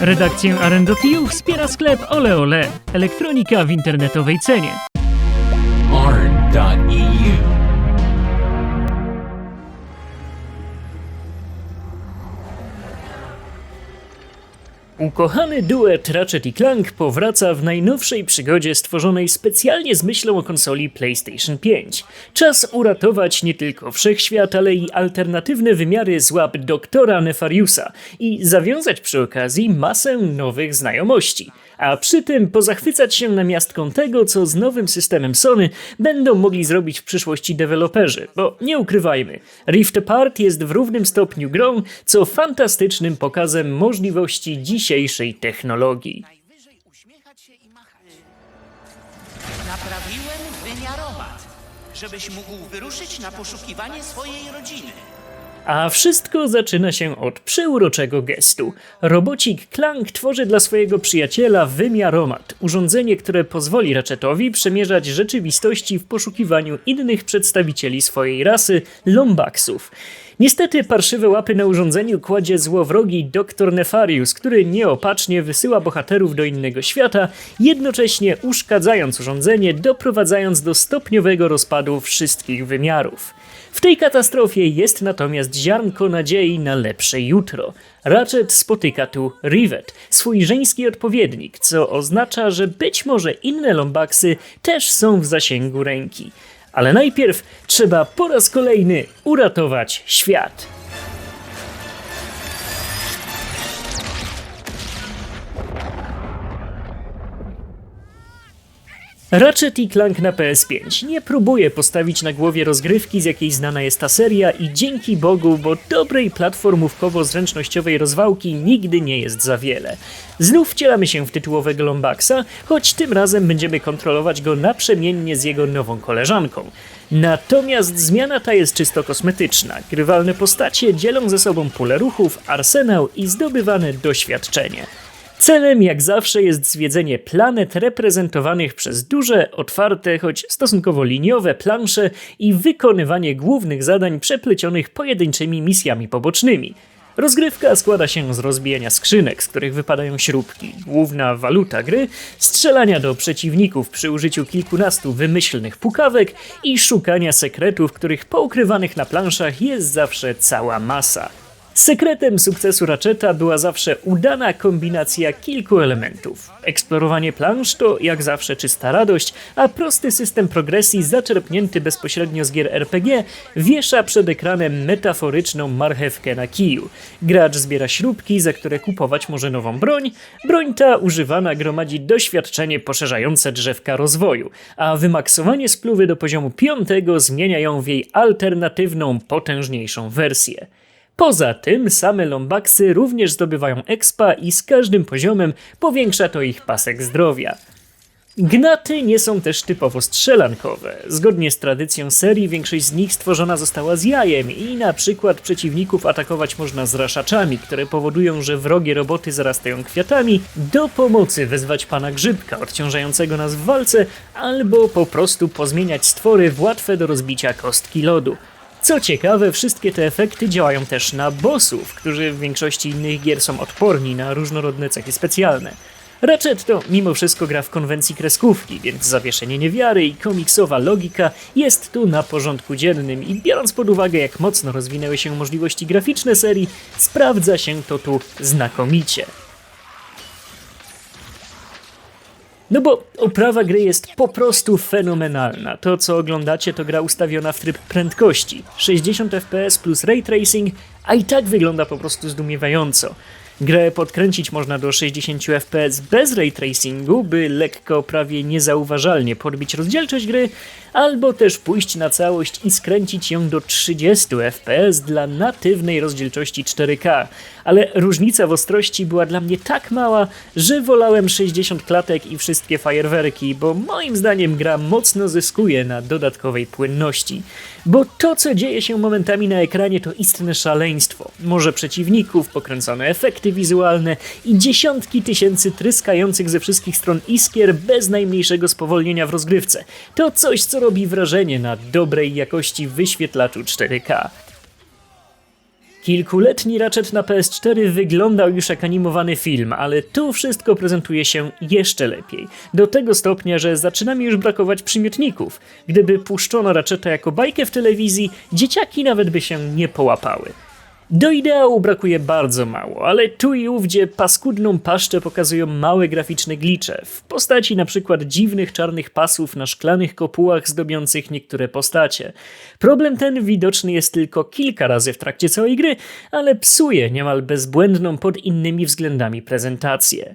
Redakcję Arendotiu wspiera sklep Ole Ole, elektronika w internetowej cenie. arn.eu. Ukochany duet Ratchet i Clank powraca w najnowszej przygodzie stworzonej specjalnie z myślą o konsoli PlayStation 5. Czas uratować nie tylko wszechświat, ale i alternatywne wymiary z doktora Nefariusa i zawiązać przy okazji masę nowych znajomości. A przy tym pozachwycać się namiastką tego, co z nowym systemem Sony będą mogli zrobić w przyszłości deweloperzy, bo nie ukrywajmy, Rift Apart jest w równym stopniu grą, co fantastycznym pokazem możliwości dzisiejszej technologii. Naprawiłem żebyś mógł wyruszyć na poszukiwanie swojej rodziny. A wszystko zaczyna się od przeuroczego gestu. Robocik Clank tworzy dla swojego przyjaciela wymiaromat, urządzenie, które pozwoli Ratchetowi przemierzać rzeczywistości w poszukiwaniu innych przedstawicieli swojej rasy, Lombaxów. Niestety parszywe łapy na urządzeniu kładzie złowrogi dr Nefarius, który nieopatrznie wysyła bohaterów do innego świata, jednocześnie uszkadzając urządzenie, doprowadzając do stopniowego rozpadu wszystkich wymiarów. W tej katastrofie jest natomiast ziarnko nadziei na lepsze jutro. Ratchet spotyka tu Rivet, swój żeński odpowiednik, co oznacza, że być może inne Lombaxy też są w zasięgu ręki. Ale najpierw trzeba po raz kolejny uratować świat. Ratchet i Clank na PS5 nie próbuje postawić na głowie rozgrywki, z jakiej znana jest ta seria i dzięki Bogu, bo dobrej platformówkowo-zręcznościowej rozwałki nigdy nie jest za wiele. Znów wcielamy się w tytułowego Lombaxa, choć tym razem będziemy kontrolować go naprzemiennie z jego nową koleżanką. Natomiast zmiana ta jest czysto kosmetyczna. Grywalne postacie dzielą ze sobą pulę ruchów, arsenał i zdobywane doświadczenie. Celem, jak zawsze, jest zwiedzenie planet reprezentowanych przez duże, otwarte, choć stosunkowo liniowe plansze i wykonywanie głównych zadań przeplecionych pojedynczymi misjami pobocznymi. Rozgrywka składa się z rozbijania skrzynek, z których wypadają śrubki, główna waluta gry, strzelania do przeciwników przy użyciu kilkunastu wymyślnych pukawek i szukania sekretów, których poukrywanych na planszach jest zawsze cała masa. Sekretem sukcesu Ratcheta była zawsze udana kombinacja kilku elementów. Eksplorowanie plansz to jak zawsze czysta radość, a prosty system progresji zaczerpnięty bezpośrednio z gier RPG wiesza przed ekranem metaforyczną marchewkę na kiju. Gracz zbiera śrubki, za które kupować może nową broń. Broń ta używana gromadzi doświadczenie poszerzające drzewka rozwoju, a wymaksowanie spluwy do poziomu piątego zmienia ją w jej alternatywną, potężniejszą wersję. Poza tym same Lombaxy również zdobywają expa i z każdym poziomem powiększa to ich pasek zdrowia. Gnaty nie są też typowo strzelankowe. Zgodnie z tradycją serii większość z nich stworzona została z jajem i na przykład przeciwników atakować można z raszaczami, które powodują, że wrogie roboty zarastają kwiatami, do pomocy wezwać pana Grzybka odciążającego nas w walce, albo po prostu pozmieniać stwory w łatwe do rozbicia kostki lodu. Co ciekawe, wszystkie te efekty działają też na bossów, którzy w większości innych gier są odporni na różnorodne cechy specjalne. Ratchet to mimo wszystko gra w konwencji kreskówki, więc zawieszenie niewiary i komiksowa logika jest tu na porządku dziennym i biorąc pod uwagę jak mocno rozwinęły się możliwości graficzne serii, sprawdza się to tu znakomicie. No bo oprawa gry jest po prostu fenomenalna. To co oglądacie to gra ustawiona w tryb prędkości. 60 fps plus ray tracing, a i tak wygląda po prostu zdumiewająco. Grę podkręcić można do 60 fps bez ray tracingu, by lekko, prawie niezauważalnie podbić rozdzielczość gry, albo też pójść na całość i skręcić ją do 30 fps dla natywnej rozdzielczości 4K. Ale różnica w ostrości była dla mnie tak mała, że wolałem 60 klatek i wszystkie fajerwerki, bo moim zdaniem gra mocno zyskuje na dodatkowej płynności. Bo to, co dzieje się momentami na ekranie, to istne szaleństwo. Morze przeciwników, pokręcone efekty wizualne i dziesiątki tysięcy tryskających ze wszystkich stron iskier bez najmniejszego spowolnienia w rozgrywce. To coś, co robi wrażenie na dobrej jakości wyświetlaczu 4K. Kilkuletni Ratchet na PS4 wyglądał już jak animowany film, ale tu wszystko prezentuje się jeszcze lepiej. Do tego stopnia, że zaczyna mi już brakować przymiotników. Gdyby puszczono Ratcheta jako bajkę w telewizji, dzieciaki nawet by się nie połapały. Do ideału brakuje bardzo mało, ale tu i ówdzie paskudną paszczę pokazują małe graficzne glicze, w postaci przykład dziwnych czarnych pasów na szklanych kopułach zdobiących niektóre postacie. Problem ten widoczny jest tylko kilka razy w trakcie całej gry, ale psuje niemal bezbłędną pod innymi względami prezentację.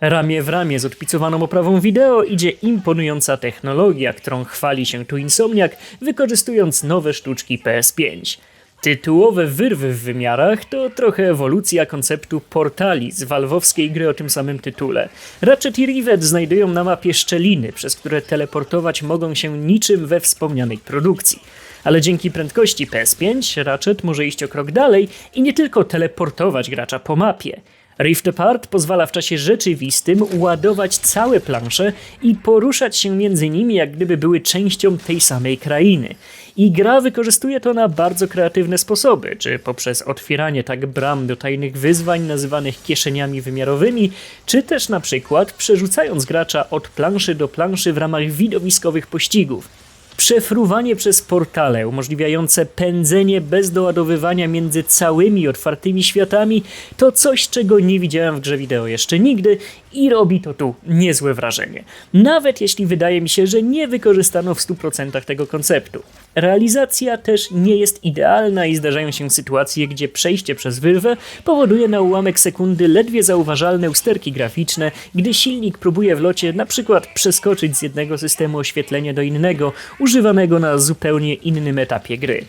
Ramię w ramię z odpicowaną oprawą wideo idzie imponująca technologia, którą chwali się tu Insomniac, wykorzystując nowe sztuczki PS5. Tytułowe wyrwy w wymiarach to trochę ewolucja konceptu portali z walwowskiej gry o tym samym tytule. Ratchet i Rivet znajdują na mapie szczeliny, przez które teleportować mogą się niczym we wspomnianej produkcji. Ale dzięki prędkości PS5 Ratchet może iść o krok dalej i nie tylko teleportować gracza po mapie. Rift Apart pozwala w czasie rzeczywistym ładować całe plansze i poruszać się między nimi, jak gdyby były częścią tej samej krainy. I gra wykorzystuje to na bardzo kreatywne sposoby, czy poprzez otwieranie tak bram do tajnych wyzwań nazywanych kieszeniami wymiarowymi, czy też na przykład przerzucając gracza od planszy do planszy w ramach widowiskowych pościgów. Przefruwanie przez portale umożliwiające pędzenie bez doładowywania między całymi otwartymi światami to coś, czego nie widziałem w grze wideo jeszcze nigdy i robi to tu niezłe wrażenie. Nawet jeśli wydaje mi się, że nie wykorzystano w 100% tego konceptu. Realizacja też nie jest idealna i zdarzają się sytuacje, gdzie przejście przez wyrwę powoduje na ułamek sekundy ledwie zauważalne usterki graficzne, gdy silnik próbuje w locie na przykład przeskoczyć z jednego systemu oświetlenia do innego, używanego na zupełnie innym etapie gry.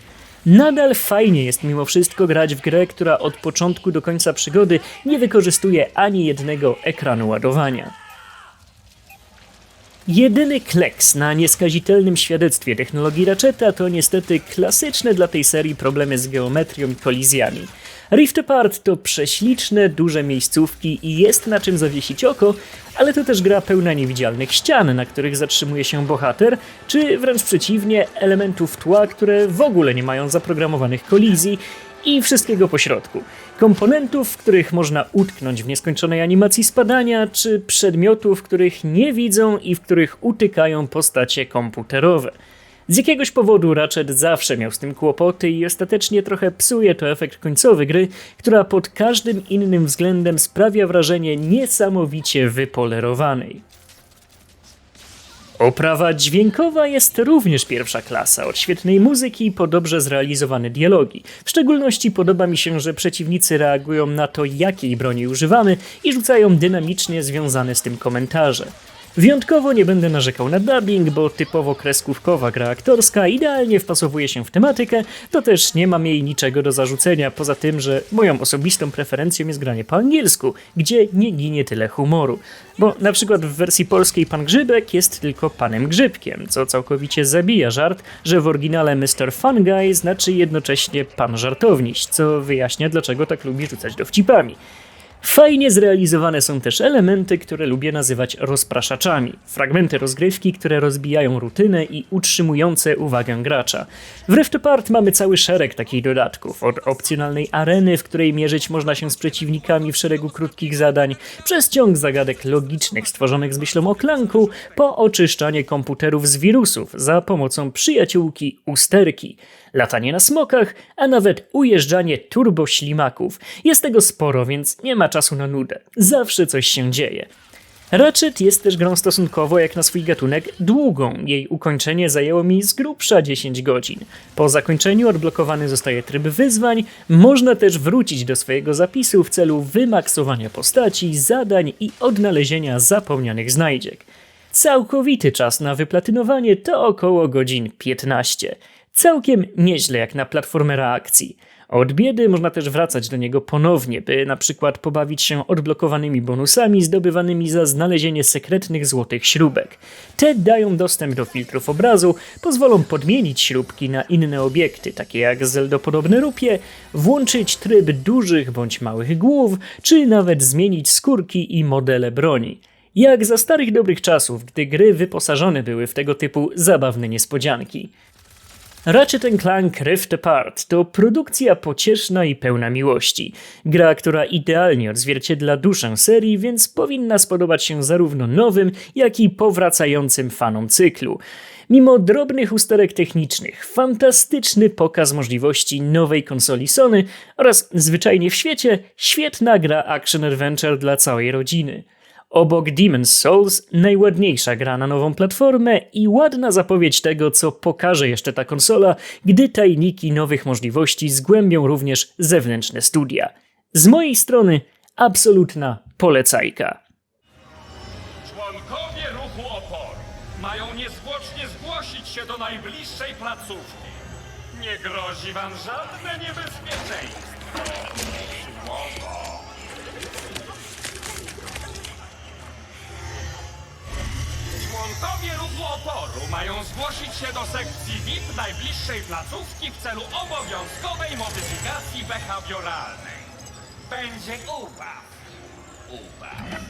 Nadal fajnie jest mimo wszystko grać w grę, która od początku do końca przygody nie wykorzystuje ani jednego ekranu ładowania. Jedyny kleks na nieskazitelnym świadectwie technologii Ratcheta to niestety klasyczne dla tej serii problemy z geometrią i kolizjami. Rift Apart to prześliczne, duże miejscówki i jest na czym zawiesić oko, ale to też gra pełna niewidzialnych ścian, na których zatrzymuje się bohater, czy wręcz przeciwnie, elementów tła, które w ogóle nie mają zaprogramowanych kolizji i wszystkiego pośrodku. Komponentów, których można utknąć w nieskończonej animacji spadania, czy przedmiotów, których nie widzą i w których utykają postacie komputerowe. Z jakiegoś powodu Ratchet zawsze miał z tym kłopoty i ostatecznie trochę psuje to efekt końcowy gry, która pod każdym innym względem sprawia wrażenie niesamowicie wypolerowanej. Oprawa dźwiękowa jest również pierwsza klasa, od świetnej muzyki po dobrze zrealizowane dialogi. W szczególności podoba mi się, że przeciwnicy reagują na to, jakiej broni używamy i rzucają dynamicznie związane z tym komentarze. Wyjątkowo nie będę narzekał na dubbing, bo typowo kreskówkowa gra aktorska idealnie wpasowuje się w tematykę, to też nie mam jej niczego do zarzucenia, poza tym, że moją osobistą preferencją jest granie po angielsku, gdzie nie ginie tyle humoru. Bo na przykład w wersji polskiej pan Grzybek jest tylko panem Grzybkiem, co całkowicie zabija żart, że w oryginale Mr. Fun Guy znaczy jednocześnie pan żartowniś, co wyjaśnia dlaczego tak lubi rzucać dowcipami. Fajnie zrealizowane są też elementy, które lubię nazywać rozpraszaczami. Fragmenty rozgrywki, które rozbijają rutynę i utrzymujące uwagę gracza. W Rift Apart mamy cały szereg takich dodatków. Od opcjonalnej areny, w której mierzyć można się z przeciwnikami w szeregu krótkich zadań, przez ciąg zagadek logicznych stworzonych z myślą o klanku, po oczyszczanie komputerów z wirusów za pomocą przyjaciółki usterki latanie na smokach, a nawet ujeżdżanie turboślimaków. Jest tego sporo, więc nie ma czasu na nudę. Zawsze coś się dzieje. Ratchet jest też grą stosunkowo jak na swój gatunek długą. Jej ukończenie zajęło mi z grubsza 10 godzin. Po zakończeniu odblokowany zostaje tryb wyzwań, można też wrócić do swojego zapisu w celu wymaksowania postaci, zadań i odnalezienia zapomnianych znajdziek. Całkowity czas na wyplatynowanie to około godzin 15. Całkiem nieźle jak na platformera akcji. Od biedy można też wracać do niego ponownie, by na przykład pobawić się odblokowanymi bonusami zdobywanymi za znalezienie sekretnych złotych śrubek. Te dają dostęp do filtrów obrazu, pozwolą podmienić śrubki na inne obiekty, takie jak zeldopodobne rupie, włączyć tryb dużych bądź małych głów, czy nawet zmienić skórki i modele broni. Jak za starych dobrych czasów, gdy gry wyposażone były w tego typu zabawne niespodzianki. Ratchet Clank Rift Apart to produkcja pocieszna i pełna miłości. Gra, która idealnie odzwierciedla duszę serii, więc powinna spodobać się zarówno nowym, jak i powracającym fanom cyklu. Mimo drobnych usterek technicznych, fantastyczny pokaz możliwości nowej konsoli Sony oraz zwyczajnie w świecie świetna gra action adventure dla całej rodziny. Obok Demon's Souls najładniejsza gra na nową platformę i ładna zapowiedź tego, co pokaże jeszcze ta konsola, gdy tajniki nowych możliwości zgłębią również zewnętrzne studia. Z mojej strony absolutna polecajka. Członkowie ruchu oporu mają niezwłocznie zgłosić się do najbliższej placówki. Nie grozi wam żadne niebezpieczeństwo. Się do sekcji VIP najbliższej placówki w celu obowiązkowej modyfikacji behawioralnej. Będzie ubaw. Ubaw.